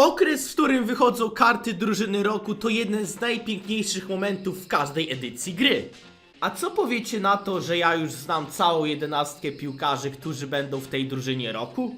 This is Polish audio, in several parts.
Okres, w którym wychodzą karty drużyny roku to jeden z najpiękniejszych momentów w każdej edycji gry. A co powiecie na to, że ja już znam całą jedenastkę piłkarzy, którzy będą w tej drużynie roku?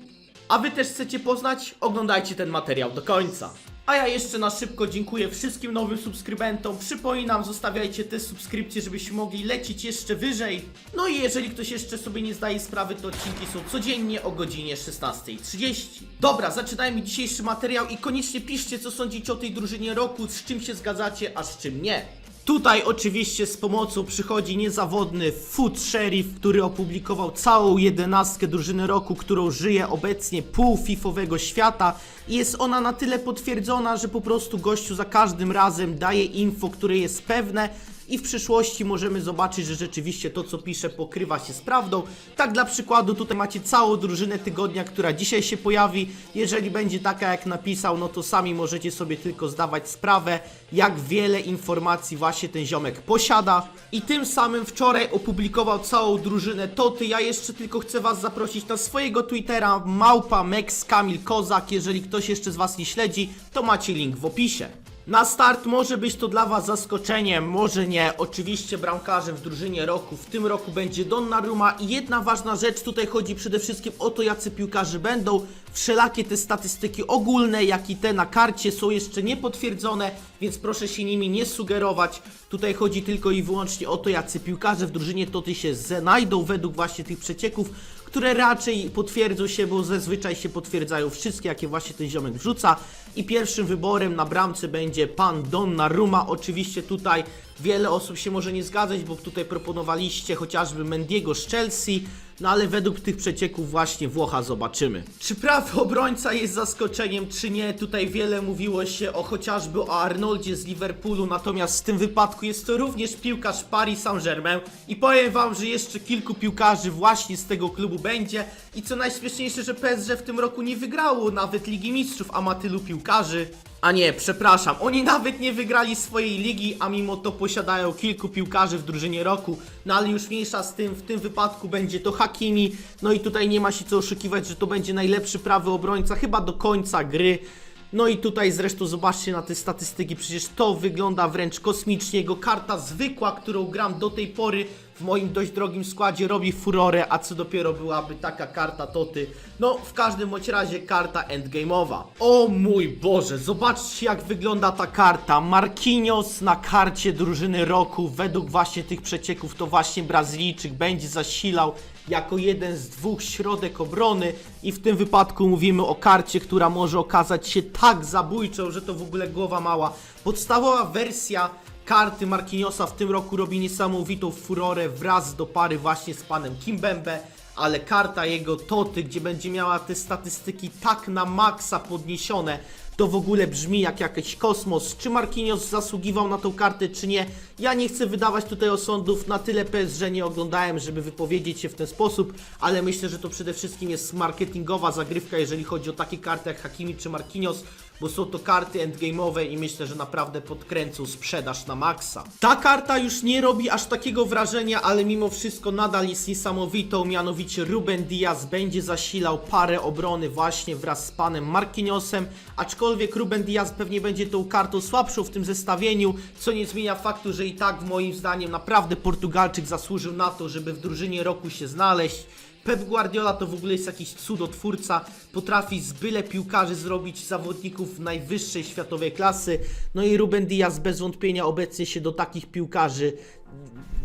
A wy też chcecie poznać? Oglądajcie ten materiał do końca. A ja jeszcze na szybko dziękuję wszystkim nowym subskrybentom. Przypominam, zostawiajcie te subskrypcje, żebyśmy mogli lecieć jeszcze wyżej. No i jeżeli ktoś jeszcze sobie nie zdaje sprawy, to odcinki są codziennie o godzinie 16.30. Dobra, zaczynajmy dzisiejszy materiał i koniecznie piszcie, co sądzicie o tej drużynie roku, z czym się zgadzacie, a z czym nie. Tutaj oczywiście z pomocą przychodzi niezawodny Food Sheriff, który opublikował całą jedenastkę drużyny roku, którą żyje obecnie pół fifowego świata. I jest ona na tyle potwierdzona, że po prostu gościu za każdym razem daje info, które jest pewne i w przyszłości możemy zobaczyć, że rzeczywiście to co pisze pokrywa się z prawdą. Tak dla przykładu tutaj macie całą drużynę tygodnia, która dzisiaj się pojawi. Jeżeli będzie taka jak napisał, no to sami możecie sobie tylko zdawać sprawę, jak wiele informacji właśnie ten ziomek posiada. I tym samym wczoraj opublikował całą drużynę Toty. Ja jeszcze tylko chcę was zaprosić na swojego Twittera małpa Mex Kamil Kozak. Jeżeli ktoś jeszcze z was nie śledzi, to macie link w opisie. Na start może być to dla Was zaskoczeniem, może nie. Oczywiście bramkarzem w drużynie roku w tym roku będzie Donnarumma i jedna ważna rzecz, tutaj chodzi przede wszystkim o to, jacy piłkarze będą. Wszelakie te statystyki ogólne, jak i te na karcie są jeszcze niepotwierdzone, więc proszę się nimi nie sugerować. Tutaj chodzi tylko i wyłącznie o to, jacy piłkarze w drużynie Toty się znajdą według właśnie tych przecieków, które raczej potwierdzą się, bo zazwyczaj się potwierdzają wszystkie, jakie właśnie ten ziomek wrzuca. I pierwszym wyborem na bramce będzie pan Donnarumma. Oczywiście tutaj wiele osób się może nie zgadzać, bo tutaj proponowaliście chociażby Mendiego z Chelsea, no ale według tych przecieków właśnie Włocha zobaczymy. Czy prawy obrońca jest zaskoczeniem, czy nie? Tutaj wiele mówiło się o chociażby o Arnoldzie z Liverpoolu, natomiast w tym wypadku jest to również piłkarz Paris Saint-Germain i powiem wam, że jeszcze kilku piłkarzy właśnie z tego klubu będzie i co najśmieszniejsze, że PSG w tym roku nie wygrało nawet Ligi Mistrzów, a ma tylu piłkarzy. A nie, przepraszam, oni nawet nie wygrali swojej ligi, a mimo to posiadają kilku piłkarzy w drużynie roku. No ale już mniejsza z tym, w tym wypadku będzie to Hakimi. No i tutaj nie ma się co oszukiwać, że to będzie najlepszy prawy obrońca chyba do końca gry. No i tutaj zresztą zobaczcie na te statystyki, przecież to wygląda wręcz kosmicznie. Jego karta zwykła, którą gram do tej pory moim dość drogim składzie robi furorę, a co dopiero byłaby taka karta Toty. No, w każdym bądź razie karta endgame'owa. O mój Boże, zobaczcie jak wygląda ta karta. Marquinhos na karcie drużyny roku, według właśnie tych przecieków, to właśnie Brazylijczyk będzie zasilał jako jeden z dwóch środek obrony i w tym wypadku mówimy o karcie, która może okazać się tak zabójczą, że to w ogóle głowa mała. Podstawowa wersja karty Marquinhosa w tym roku robi niesamowitą furorę wraz do pary właśnie z panem Kimbembe, ale karta jego Toty, gdzie będzie miała te statystyki tak na maksa podniesione, to w ogóle brzmi jak jakiś kosmos. Czy Marquinhos zasługiwał na tą kartę, czy nie? Ja nie chcę wydawać tutaj osądów, na tyle PS, że nie oglądałem, żeby wypowiedzieć się w ten sposób, ale myślę, że to przede wszystkim jest marketingowa zagrywka, jeżeli chodzi o takie karty jak Hakimi czy Marquinhos, bo są to karty endgame'owe i myślę, że naprawdę podkręcą sprzedaż na maksa. Ta karta już nie robi aż takiego wrażenia, ale mimo wszystko nadal jest niesamowitą, mianowicie Ruben Diaz będzie zasilał parę obrony właśnie wraz z panem Marquinhosem, aczkolwiek Ruben Diaz pewnie będzie tą kartą słabszą w tym zestawieniu, co nie zmienia faktu, że i tak moim zdaniem naprawdę Portugalczyk zasłużył na to, żeby w drużynie roku się znaleźć. Pep Guardiola to w ogóle jest jakiś cudotwórca, potrafi z byle piłkarzy zrobić zawodników najwyższej światowej klasy. No i Ruben Diaz bez wątpienia obecnie się do takich piłkarzy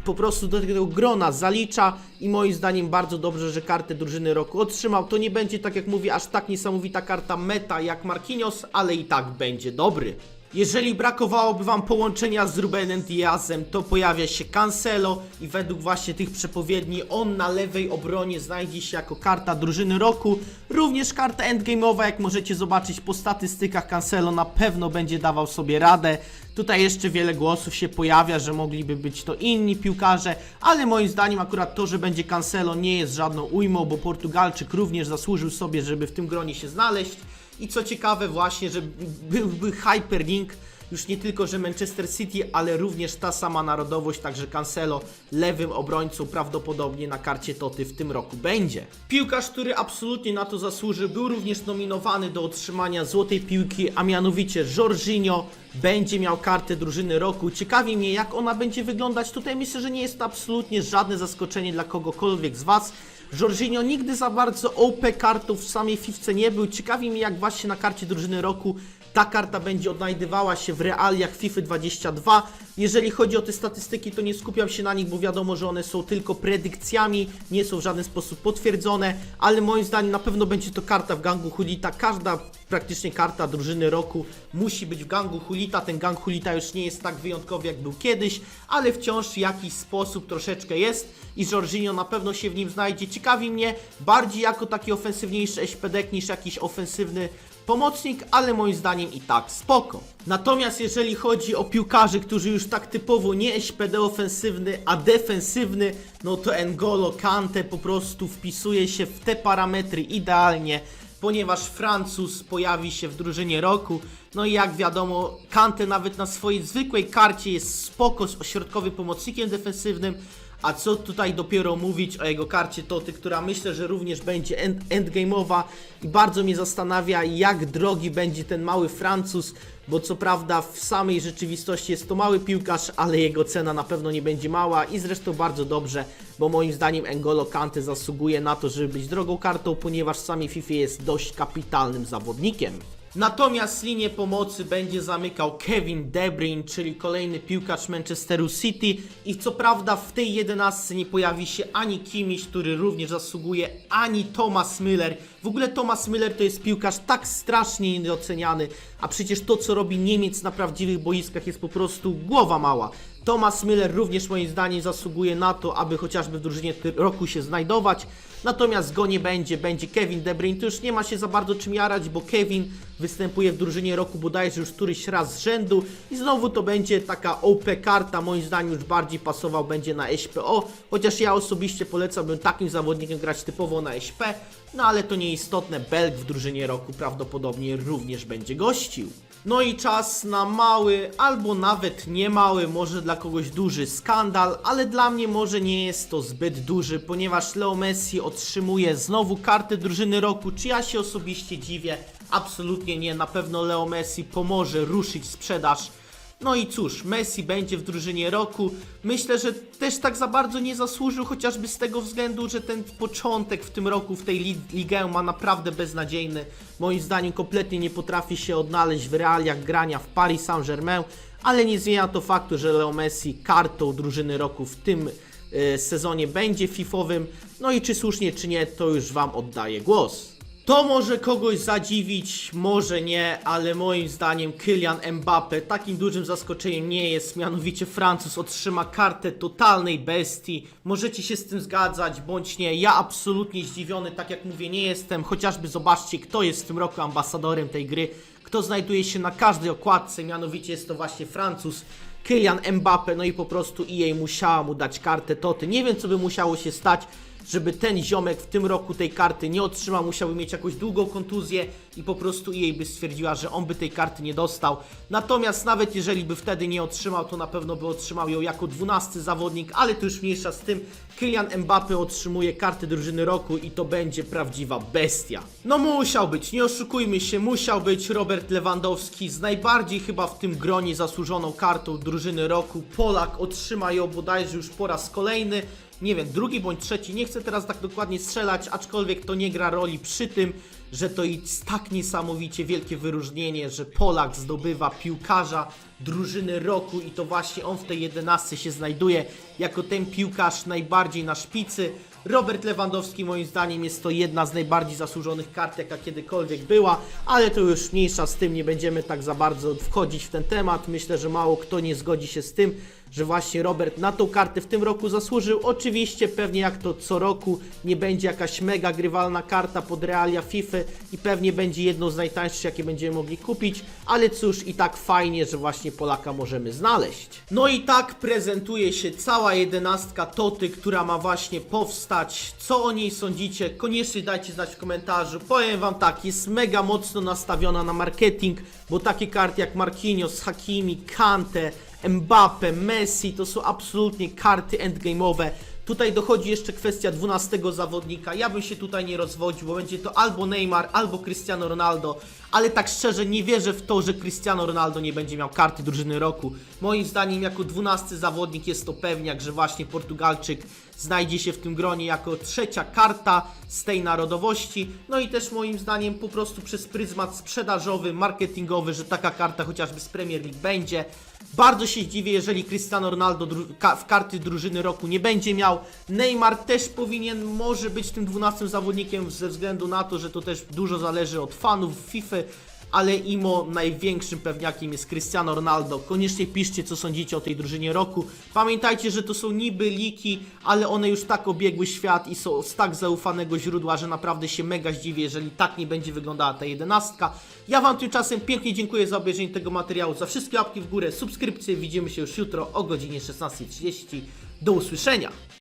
po prostu do tego grona zalicza i moim zdaniem bardzo dobrze, że kartę drużyny roku otrzymał. To nie będzie, tak jak mówię, aż tak niesamowita karta meta jak Marquinhos, ale i tak będzie dobry. Jeżeli brakowałoby Wam połączenia z Rubenem Diazem, to pojawia się Cancelo i według właśnie tych przepowiedni on na lewej obronie znajdzie się jako karta drużyny roku. Również karta endgame'owa, jak możecie zobaczyć po statystykach Cancelo na pewno będzie dawał sobie radę. Tutaj jeszcze wiele głosów się pojawia, że mogliby być to inni piłkarze, ale moim zdaniem akurat to, że będzie Cancelo nie jest żadną ujmą, bo Portugalczyk również zasłużył sobie, żeby w tym gronie się znaleźć. I co ciekawe właśnie, że byłby hyperlink już nie tylko, że Manchester City, ale również ta sama narodowość, także Cancelo lewym obrońcą prawdopodobnie na karcie Toty w tym roku będzie. Piłkarz, który absolutnie na to zasłużył, był również nominowany do otrzymania złotej piłki, a mianowicie Jorginho będzie miał kartę drużyny roku. Ciekawi mnie, jak ona będzie wyglądać. Tutaj myślę, że nie jest to absolutnie żadne zaskoczenie dla kogokolwiek z Was. Jorginho nigdy za bardzo OP kartą w samej fifce nie był. Ciekawi mnie, jak właśnie na karcie drużyny roku ta karta będzie odnajdywała się w realiach FIFA 22. Jeżeli chodzi o te statystyki, to nie skupiam się na nich, bo wiadomo, że one są tylko predykcjami, nie są w żaden sposób potwierdzone, ale moim zdaniem na pewno będzie to karta w gangu Hulita. Każda praktycznie karta drużyny roku musi być w gangu Hulita. Ten gang Hulita już nie jest tak wyjątkowy, jak był kiedyś, ale wciąż w jakiś sposób troszeczkę jest i Jorginho na pewno się w nim znajdzie. Ciekawi mnie bardziej jako taki ofensywniejszy SPD niż jakiś ofensywny pomocnik, ale moim zdaniem i tak spoko. Natomiast jeżeli chodzi o piłkarzy, którzy już tak typowo nie SPD ofensywny, a defensywny, no to N'Golo Kante po prostu wpisuje się w te parametry idealnie, ponieważ Francuz pojawi się w drużynie roku. No i jak wiadomo, Kante nawet na swojej zwykłej karcie jest spoko z ośrodkowym pomocnikiem defensywnym, a co tutaj dopiero mówić o jego karcie Toty, która myślę, że również będzie end endgame'owa i bardzo mnie zastanawia, jak drogi będzie ten mały Francuz, bo co prawda w samej rzeczywistości jest to mały piłkarz, ale jego cena na pewno nie będzie mała i zresztą bardzo dobrze, bo moim zdaniem N'Golo Kante zasługuje na to, żeby być drogą kartą, ponieważ w samej FIFA jest dość kapitalnym zawodnikiem. Natomiast linię pomocy będzie zamykał Kevin De Bruyne, czyli kolejny piłkarz Manchesteru City i co prawda w tej jedenastce nie pojawi się ani Kimmich, który również zasługuje, ani Thomas Müller. W ogóle Thomas Müller to jest piłkarz tak strasznie niedoceniany, a przecież to co robi Niemiec na prawdziwych boiskach jest po prostu głowa mała. Thomas Müller również moim zdaniem zasługuje na to, aby chociażby w drużynie roku się znajdować. Natomiast go nie będzie, będzie Kevin De Bruyne. Już nie ma się za bardzo czym jarać, bo Kevin występuje w drużynie roku bodajże już któryś raz z rzędu i znowu to będzie taka OP karta, moim zdaniem już bardziej pasował będzie na SPO, chociaż ja osobiście polecałbym takim zawodnikiem grać typowo na SP, no ale to nieistotne, Belg w drużynie roku prawdopodobnie również będzie gościł. No i czas na mały, albo nawet nie mały, może dla kogoś duży skandal, ale dla mnie może nie jest to zbyt duży, ponieważ Leo Messi otrzymuje znowu kartę drużyny roku. Czy ja się osobiście dziwię? Absolutnie nie. Na pewno Leo Messi pomoże ruszyć sprzedaż. No i cóż, Messi będzie w drużynie roku. Myślę, że też tak za bardzo nie zasłużył, chociażby z tego względu, że ten początek w tym roku w tej li ligę ma naprawdę beznadziejny. Moim zdaniem kompletnie nie potrafi się odnaleźć w realiach grania w Paris Saint-Germain, ale nie zmienia to faktu, że Leo Messi kartą drużyny roku w tym e, sezonie będzie fifowym. No i czy słusznie, czy nie, to już Wam oddaję głos. To może kogoś zadziwić, może nie, ale moim zdaniem Kylian Mbappe takim dużym zaskoczeniem nie jest. Mianowicie Francuz otrzyma kartę totalnej bestii. Możecie się z tym zgadzać, bądź nie. Ja absolutnie zdziwiony, tak jak mówię, nie jestem. Chociażby zobaczcie, kto jest w tym roku ambasadorem tej gry, kto znajduje się na każdej okładce. Mianowicie jest to właśnie Francuz. Kylian Mbappe, no i po prostu EA musiała mu dać kartę Toty. Nie wiem, co by musiało się stać, żeby ten ziomek w tym roku tej karty nie otrzymał, musiałby mieć jakąś długą kontuzję i po prostu jej by stwierdziła, że on by tej karty nie dostał. Natomiast nawet jeżeli by wtedy nie otrzymał, to na pewno by otrzymał ją jako 12 zawodnik, ale to już mniejsza z tym. Kylian Mbappe otrzymuje kartę drużyny roku i to będzie prawdziwa bestia. No musiał być, nie oszukujmy się, musiał być Robert Lewandowski z najbardziej chyba w tym gronie zasłużoną kartą drużyny roku. Polak otrzyma ją bodajże już po raz kolejny nie wiem, drugi bądź trzeci, nie chcę teraz tak dokładnie strzelać, aczkolwiek to nie gra roli przy tym, że to jest tak niesamowicie wielkie wyróżnienie, że Polak zdobywa piłkarza drużyny roku i to właśnie on w tej 11 się znajduje jako ten piłkarz najbardziej na szpicy. Robert Lewandowski moim zdaniem jest to jedna z najbardziej zasłużonych kart, jaka kiedykolwiek była, ale to już mniejsza z tym, nie będziemy tak za bardzo wchodzić w ten temat. Myślę, że mało kto nie zgodzi się z tym, że właśnie Robert na tą kartę w tym roku zasłużył. Oczywiście pewnie jak to co roku nie będzie jakaś mega grywalna karta pod realia FIFA i pewnie będzie jedną z najtańszych jakie będziemy mogli kupić, ale cóż i tak fajnie, że właśnie Polaka możemy znaleźć. No i tak prezentuje się cała jedenastka Toty, która ma właśnie powstać. Co o niej sądzicie? Koniecznie dajcie znać w komentarzu. Powiem wam tak, jest mega mocno nastawiona na marketing, bo takie karty jak Marquinhos, Hakimi, Kante, Mbappe, Messi to są absolutnie karty endgame'owe. Tutaj dochodzi jeszcze kwestia 12 zawodnika. Ja bym się tutaj nie rozwodził, bo będzie to albo Neymar, albo Cristiano Ronaldo. Ale tak szczerze nie wierzę w to, że Cristiano Ronaldo nie będzie miał karty drużyny roku. Moim zdaniem jako 12 zawodnik jest to pewniak, że właśnie Portugalczyk znajdzie się w tym gronie jako trzecia karta z tej narodowości. No i też moim zdaniem po prostu przez pryzmat sprzedażowy, marketingowy, że taka karta chociażby z Premier League będzie. Bardzo się zdziwię, jeżeli Cristiano Ronaldo w karty drużyny roku nie będzie miał. Neymar też powinien może być tym 12 zawodnikiem ze względu na to, że to też dużo zależy od fanów FIFA, ale imo największym pewniakiem jest Cristiano Ronaldo. Koniecznie piszcie, co sądzicie o tej drużynie roku. Pamiętajcie, że to są niby liki, ale one już tak obiegły świat i są z tak zaufanego źródła, że naprawdę się mega zdziwię, jeżeli tak nie będzie wyglądała ta jedenastka. Ja Wam tymczasem pięknie dziękuję za obejrzenie tego materiału, za wszystkie łapki w górę, subskrypcje. Widzimy się już jutro o godzinie 16.30. Do usłyszenia!